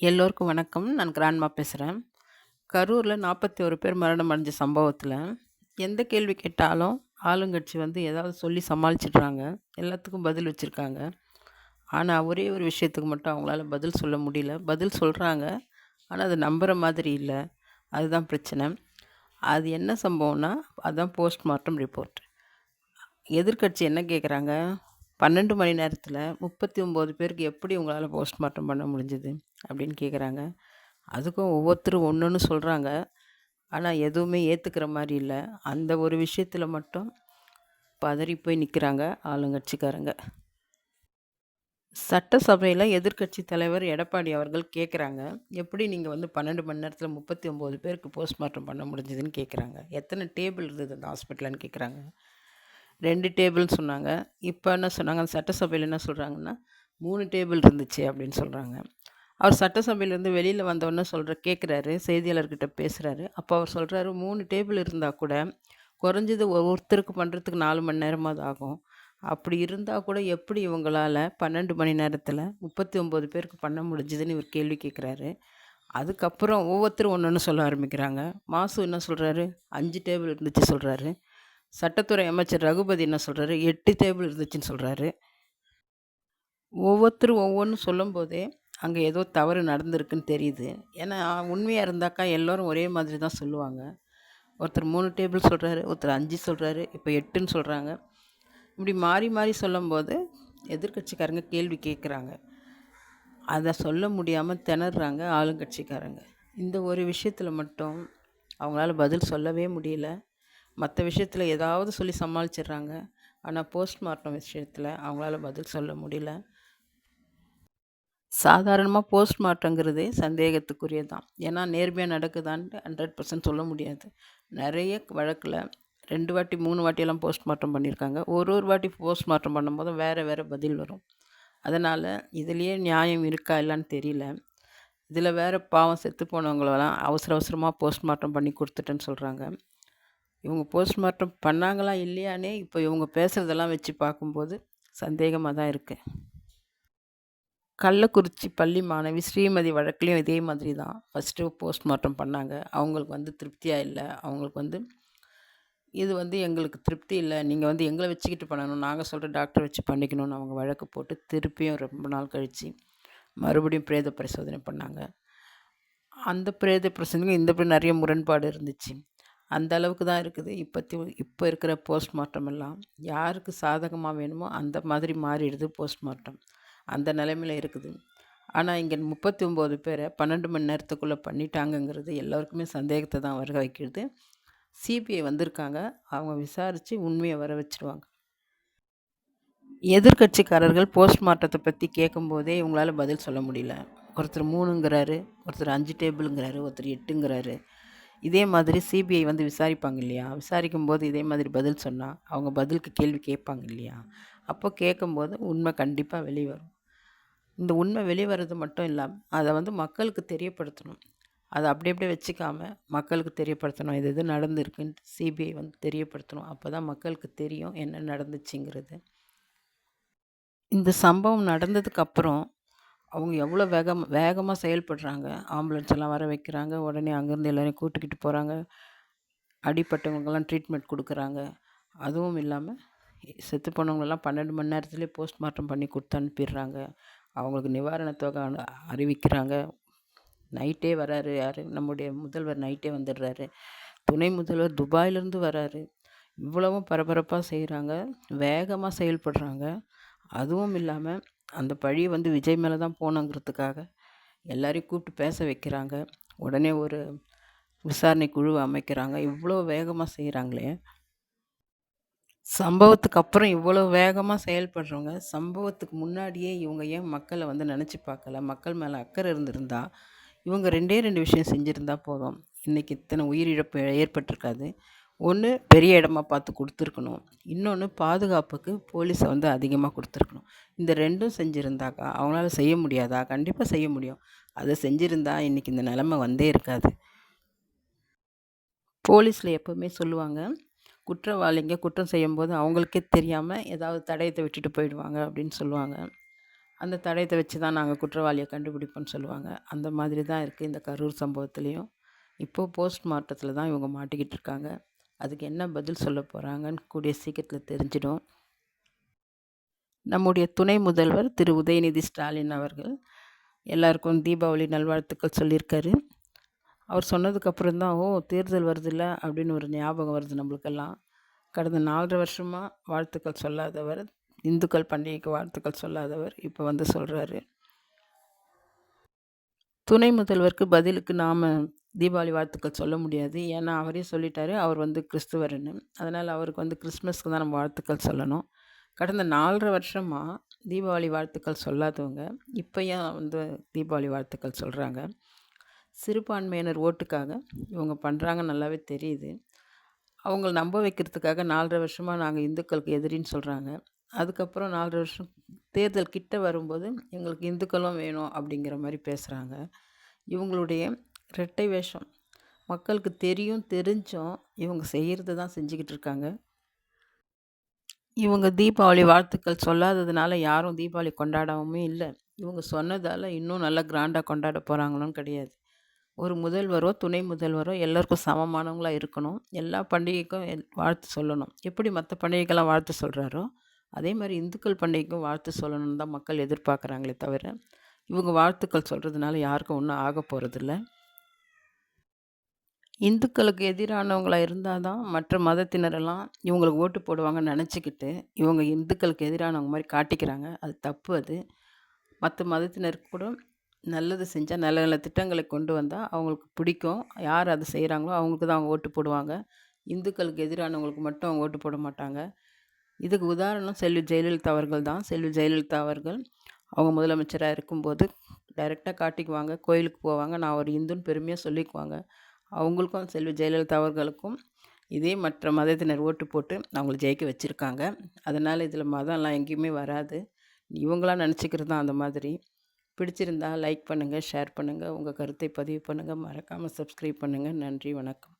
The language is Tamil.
எல்லோருக்கும் வணக்கம். நான் கிராண்ட்மா பேசுகிறேன் கரூரில் நாற்பத்தி ஒரு பேர் மரணம் அடைஞ்ச சம்பவத்தில் எந்த கேள்வி கேட்டாலும் ஆளுங்கட்சி வந்து ஏதாவது சொல்லி சமாளிச்சிட்றாங்க எல்லாத்துக்கும் பதில் வச்சுருக்காங்க ஆனால் ஒரே ஒரு விஷயத்துக்கு மட்டும் அவங்களால பதில் சொல்ல முடியல. பதில் சொல்கிறாங்க ஆனால் அது நம்புகிற மாதிரி இல்லை அதுதான் பிரச்சனை. அது என்ன சம்பவம்னா, அதுதான் போஸ்ட்மார்ட்டம் ரிப்போர்ட். எதிர்க்கட்சி என்ன கேட்குறாங்க, 12 மணி நேரத்தில் முப்பத்தி ஒம்பது பேருக்கு எப்படி உங்களால் போஸ்ட்மார்ட்டம் பண்ண முடிஞ்சுது அப்படின்னு கேட்குறாங்க. அதுக்கும் ஒவ்வொருத்தரும் ஒன்றுன்னு சொல்கிறாங்க ஆனால் எதுவுமே ஏற்றுக்கிற மாதிரி இல்லை அந்த ஒரு விஷயத்தில் மட்டும் பதறி போய் நிற்கிறாங்க ஆளுங்கட்சிக்காரங்க. சட்டசபையில் எதிர்க்கட்சி தலைவர் எடப்பாடி அவர்கள் கேட்குறாங்க, எப்படி நீங்கள் வந்து 12 மணி நேரத்தில் முப்பத்தி ஒம்பது பேருக்கு போஸ்ட்மார்ட்டம் பண்ண முடிஞ்சதுன்னு கேட்குறாங்க. எத்தனை டேபிள் இருந்தது அந்த ஹாஸ்பிட்டல்ன்னு கேட்குறாங்க. ரெண்டு டேபிள்னு சொன்னாங்க. இப்போ என்ன சொன்னாங்க, அந்த சட்டசபையில் என்ன சொல்கிறாங்கன்னா மூணு டேபிள் இருந்துச்சு அப்படின்னு சொல்கிறாங்க அவர் சட்டசபையிலேருந்து வெளியில் வந்தவொடனே சொல்கிற கேட்குறாரு, செய்தியாளர்கிட்ட பேசுகிறாரு அப்போ அவர் சொல்கிறாரு மூணு டேபிள் இருந்தால் கூட, குறைஞ்சது ஒருத்தருக்கு பண்ணுறதுக்கு நாலு மணி நேரமாவது ஆகும். அப்படி இருந்தால் கூட எப்படி இவங்களால் பன்னெண்டு மணி நேரத்தில் முப்பத்தி ஒம்பது பேருக்கு பண்ண முடிஞ்சுதுன்னு இவர் கேள்வி கேட்குறாரு. அதுக்கப்புறம் ஒவ்வொருத்தரும் ஒன்று ஒன்று சொல்ல ஆரம்பிக்கிறாங்க. மாசு என்ன சொல்கிறாரு அஞ்சு டேபிள் இருந்துச்சு சொல்கிறாரு சட்டத்துறை அமைச்சர் ரகுபதி என்ன சொல்கிறாரு எட்டு டேபிள் இருந்துச்சுன்னு சொல்கிறாரு ஒவ்வொருத்தரும் ஒவ்வொன்றும் சொல்லும்போதே, அங்கே ஏதோ தவறு நடந்திருக்குன்னு தெரியுது. ஏன்னா, உண்மையாக இருந்தாக்கா எல்லோரும் ஒரே மாதிரி தான் சொல்லுவாங்க. ஒருத்தர் மூணு டேபிள் சொல்கிறாரு ஒருத்தர் அஞ்சு சொல்கிறாரு இப்போ எட்டுன்னு சொல்கிறாங்க இப்படி மாறி மாறி சொல்லும்போது, எதிர்க்கட்சிக்காரங்க கேள்வி கேட்குறாங்க. அதை சொல்ல முடியாமல் திணறுறாங்க ஆளுங்கட்சிக்காரங்க. இந்த ஒரு விஷயத்தில் மட்டும் அவங்களால பதில் சொல்லவே முடியல. மற்ற விஷயத்தில் ஏதாவது சொல்லி சமாளிச்சிடுறாங்க ஆனால் போஸ்ட்மார்ட்டம் விஷயத்தில் அவங்களால பதில் சொல்ல முடியல. சாதாரணமாக போஸ்ட்மார்ட்டங்கிறதே சந்தேகத்துக்குரியது தான். ஏன்னா, நேர்மையாக நடக்குதான்னு 100% சொல்ல முடியாது. நிறைய வழக்கில் ரெண்டு வாட்டி, மூணு வாட்டியெல்லாம் போஸ்ட்மார்ட்டம் பண்ணியிருக்காங்க. ஒரு ஒரு வாட்டி போஸ்ட்மார்ட்டம் பண்ணும்போதும் வேறு வேறு பதில் வரும். அதனால் இதுலேயே நியாயம் இருக்கா இல்லைன்னு தெரியல. இதில் வேற பாவம் செத்து போனவங்களெல்லாம் அவசர அவசரமாக போஸ்ட்மார்ட்டம் பண்ணி கொடுத்துட்டேன்னு சொல்கிறாங்க இவங்க போஸ்ட்மார்ட்டம் பண்ணாங்களா இல்லையானே இப்போ இவங்க பேசுறதெல்லாம் வச்சு பார்க்கும்போது சந்தேகமாக தான் இருக்குது கள்ளக்குறிச்சி பள்ளி மாணவி ஸ்ரீமதி வழக்குலேயும் இதே மாதிரி தான். ஃபர்ஸ்ட்டு போஸ்ட்மார்ட்டம் பண்ணாங்க. அவங்களுக்கு வந்து திருப்தியாக இல்லை அவங்களுக்கு வந்து இது வந்து எங்களுக்கு திருப்தி இல்லை நீங்கள் வந்து எங்களை வச்சுக்கிட்டு பண்ணணும். நாங்கள் சொல்கிற டாக்டர் வச்சு பண்ணிக்கணும்னு அவங்க வழக்கு போட்டு, திருப்பியும் ரொம்ப நாள் கழிச்சு மறுபடியும் பிரேத பரிசோதனை பண்ணாங்க. அந்த பிரேத பரிசோதனைக்கும் இந்த நிறைய முரண்பாடு இருந்துச்சு. அந்த அளவுக்கு தான் இருக்குது. இப்போத்தி இப்போ இருக்கிற போஸ்ட்மார்ட்டம் எல்லாம். யாருக்கு சாதகமாக வேணுமோ அந்த மாதிரி மாறிடுது போஸ்ட்மார்ட்டம். அந்த நிலைமையில இருக்குது. ஆனால் இங்கே முப்பத்தி ஒம்பது பேரை பன்னெண்டு மணி நேரத்துக்குள்ளே பண்ணிட்டாங்கங்கிறது எல்லோருக்குமே சந்தேகத்தை தான் வர வைக்கிறது சிபிஐ வந்திருக்காங்க. அவங்க விசாரித்து உண்மையை வர வச்சுருவாங்க. எதிர்க்கட்சிக்காரர்கள் போஸ்ட்மார்ட்டத்தை பற்றி கேட்கும்போதே இவங்களால் பதில் சொல்ல முடியல. ஒருத்தர் மூணுங்கிறாரு ஒருத்தர் அஞ்சு டேபிளுங்கிறாரு ஒருத்தர் எட்டுங்கிறாரு இதே மாதிரி சிபிஐ வந்து விசாரிப்பாங்க இல்லையா? விசாரிக்கும் போது இதே மாதிரி பதில் சொன்னால் அவங்க பதிலுக்கு கேள்வி கேட்பாங்க இல்லையா? அப்போ கேட்கும்போது உண்மை கண்டிப்பாக வெளிவரும் இந்த உண்மை வெளிவரது வர்றது மட்டும் இல்லாமல் அதை வந்து மக்களுக்கு தெரியப்படுத்தணும். அதை அப்படி அப்படியே வச்சுக்காமல் மக்களுக்கு தெரியப்படுத்தணும். இது இது நடந்திருக்குன்னு சிபிஐ வந்து தெரியப்படுத்தணும். அப்போ தான் மக்களுக்கு தெரியும் என்ன நடந்துச்சுங்கிறது. இந்த சம்பவம் நடந்ததுக்கப்புறம் அவங்க எவ்வளோ வேகம் வேகமாக செயல்படுறாங்க. ஆம்புலன்ஸ் எல்லாம் வர வைக்கிறாங்க. உடனே அங்கேருந்து எல்லாரையும் கூட்டிக்கிட்டு போகிறாங்க அடிபட்டவங்களுக்கெல்லாம் ட்ரீட்மெண்ட் கொடுக்குறாங்க அதுவும் இல்லாமல் செத்து போனவங்களெல்லாம் பன்னெண்டு மணி நேரத்துலேயே போஸ்ட்மார்ட்டம் பண்ணி கொடுத்து அனுப்பிடுறாங்க. அவங்களுக்கு நிவாரணத் தொகை அனு அறிவிக்கிறாங்க. நைட்டே வராரு யார் நம்முடைய முதல்வர் நைட்டே வந்துடுறாரு. துணை முதல்வர் துபாயிலேருந்து வராரு. இவ்வளவும் பரபரப்பாக செய்கிறாங்க வேகமாக செயல்படுறாங்க. அதுவும் இல்லாமல் அந்த பழி வந்து விஜய் மேலே தான் போகணுங்கிறதுக்காக எல்லாரையும் கூப்பிட்டு பேச வைக்கிறாங்க. உடனே ஒரு விசாரணை குழு அமைக்கிறாங்க. இவ்வளோ வேகமாக செய்கிறாங்களே சம்பவத்துக்கு அப்புறம் இவ்வளோ வேகமாக செயல்படுறவங்க, சம்பவத்துக்கு முன்னாடியே இவங்க ஏன் மக்களை வந்து நினச்சி பார்க்கல? மக்கள் மேலே அக்கறை இருந்திருந்தா, இவங்க 2டே 2 விஷயம் செஞ்சுருந்தா போதும். இன்றைக்கி இத்தனை உயிரிழப்பு ஏற்பட்டிருக்காது. ஒன்று பெரிய இடமா பார்த்து கொடுத்துருக்கணும் இன்னொன்று பாதுகாப்புக்கு போலீஸை வந்து அதிகமாக கொடுத்துருக்கணும் இந்த ரெண்டும் செஞ்சுருந்தாக்கா அவங்களால செய்ய முடியாதா? கண்டிப்பாக செய்ய முடியும். அதை செஞ்சுருந்தா இன்றைக்கி இந்த நிலமை வந்தே இருக்காது. போலீஸில் எப்போவுமே சொல்லுவாங்க, குற்றவாளிங்க குற்றம் செய்யும்போது அவங்களுக்கே தெரியாமல் ஏதாவது தடயத்தை விட்டுட்டு போயிடுவாங்க அப்படின்னு சொல்லுவாங்க. அந்த தடயத்தை வச்சு தான் நாங்கள் குற்றவாளியை கண்டுபிடிப்போம்னு சொல்லுவாங்க அந்த மாதிரி தான் இருக்குது இந்த கரூர் சம்பவத்துலேயும் இப்போது போஸ்ட்மார்ட்டத்தில் தான் இவங்க மாட்டிக்கிட்டு இருக்காங்க அதுக்கு என்ன பதில் சொல்ல போகிறாங்கன்னு கூடிய சீக்கிரத்தில் தெரிஞ்சிடும். நம்முடைய துணை முதல்வர் திரு. உதயநிதி ஸ்டாலின் அவர்கள் எல்லாருக்கும் தீபாவளி நல்வாழ்த்துக்கள் சொல்லியிருக்காரு. அவர் சொன்னதுக்கப்புறம் தான் ஓ தேர்தல் வருதில்ல? அப்படின்னு ஒரு ஞாபகம் வருது நம்மளுக்கெல்லாம். கடந்த நாலரை வருஷமாக வாழ்த்துக்கள் சொல்லாதவர் இந்துக்கள் பண்டிகைக்கு வாழ்த்துக்கள் சொல்லாதவர் இப்போ வந்து சொல்கிறாரு துணை முதல்வருக்கு பதிலுக்கு நாம் தீபாவளி வாழ்த்துக்கள் சொல்ல முடியாது. ஏன்னா அவரே சொல்லிட்டாரு அவர் வந்து கிறிஸ்துவர்னு அதனால் அவருக்கு வந்து கிறிஸ்மஸ்க்கு தான் நம்ம வாழ்த்துக்கள் சொல்லணும். கடந்த நாலரை வருஷமாக தீபாவளி வாழ்த்துக்கள் சொல்லாதவங்க இப்போ ஏன் வந்து தீபாவளி வாழ்த்துக்கள் சொல்கிறாங்க சிறுபான்மையினர் ஓட்டுக்காக இவங்க பண்ணுறாங்க நல்லாவே தெரியுது. அவங்கள நம்ப வைக்கிறதுக்காக நாலரை வருஷமாக நாங்கள் இந்துக்களுக்கு எதிரின்னு சொல்கிறாங்க அதுக்கப்புறம் நாலரை வருஷம் தேர்தல் கிட்ட வரும்போது எங்களுக்கு இந்துக்களும் வேணும் அப்படிங்கிற மாதிரி பேசுகிறாங்க இவங்களுடைய ரெட்டை வேஷம். மக்களுக்கு தெரியும் தெரிஞ்சும் இவங்க செய்கிறது தான் செஞ்சுக்கிட்டு இருக்காங்க. இவங்க தீபாவளி வாழ்த்துக்கள் சொல்லாததுனால யாரும் தீபாவளி கொண்டாடவும் இல்லை. இவங்க சொன்னதால் இன்னும் நல்லா கிராண்டாக கொண்டாட போகிறாங்களோன்னு கிடையாது. ஒரு முதல்வரோ துணை முதல்வரோ எல்லோருக்கும் சமமானவங்களாக இருக்கணும். எல்லா பண்டிகைக்கும் வாழ்த்து சொல்லணும். எப்படி மற்ற பண்டிகைக்கெல்லாம் வாழ்த்து சொல்கிறாரோ அதே மாதிரி இந்துக்கள் பண்டிகைக்கும் வாழ்த்து சொல்லணும்னு தான் மக்கள் எதிர்பார்க்குறாங்களே தவிர இவங்க வாழ்த்துக்கள் சொல்கிறதுனால யாருக்கும் ஒன்றும் ஆக போகிறதில்ல இந்துக்களுக்கு எதிரானவங்களாக இருந்தால் தான் மற்ற மதத்தினரெல்லாம் இவங்களுக்கு ஓட்டு போடுவாங்கன்னு நினச்சிக்கிட்டு இவங்க இந்துக்களுக்கு எதிரானவங்க மாதிரி காட்டிக்கிறாங்க. அது தப்பு அது. மற்ற மதத்தினருக்கு கூட நல்லது செஞ்சால் நல்ல நல்ல திட்டங்களை கொண்டு வந்தால் அவங்களுக்கு பிடிக்கும். யார் அதை செய்கிறாங்களோ அவங்களுக்கு தான் அவங்க ஓட்டு போடுவாங்க. இந்துக்களுக்கு எதிரானவங்களுக்கு மட்டும் அவங்க ஓட்டு போட மாட்டாங்க. இதுக்கு உதாரணம் செல்வி ஜெயலலிதா அவர்கள் தான். செல்வி ஜெயலலிதா அவர்கள் அவங்க முதலமைச்சராக இருக்கும்போது டைரெக்டாக காட்டிக்குவாங்க. கோயிலுக்கு போவாங்க. நான் ஒரு இந்துன்னு பெருமையாக சொல்லிக்குவாங்க. அவங்களுக்கும் செல்வி ஜெயலலிதா அவர்களுக்கும் இதே மற்ற மதத்தினர் ஓட்டு போட்டு அவங்கள ஜெயிக்க வச்சுருக்காங்க. அதனால் இதில் மதம்லாம் எங்கேயுமே வராது. இவங்களாம் நினச்சிக்கிறது தான் அந்த மாதிரி. பிடிச்சிருந்தா லைக் பண்ணுங்கள் ஷேர் பண்ணுங்கள் உங்கள் கருத்தை பதிவு பண்ணுங்கள் மறக்காமல் சப்ஸ்கிரைப் பண்ணுங்கள் நன்றி வணக்கம்.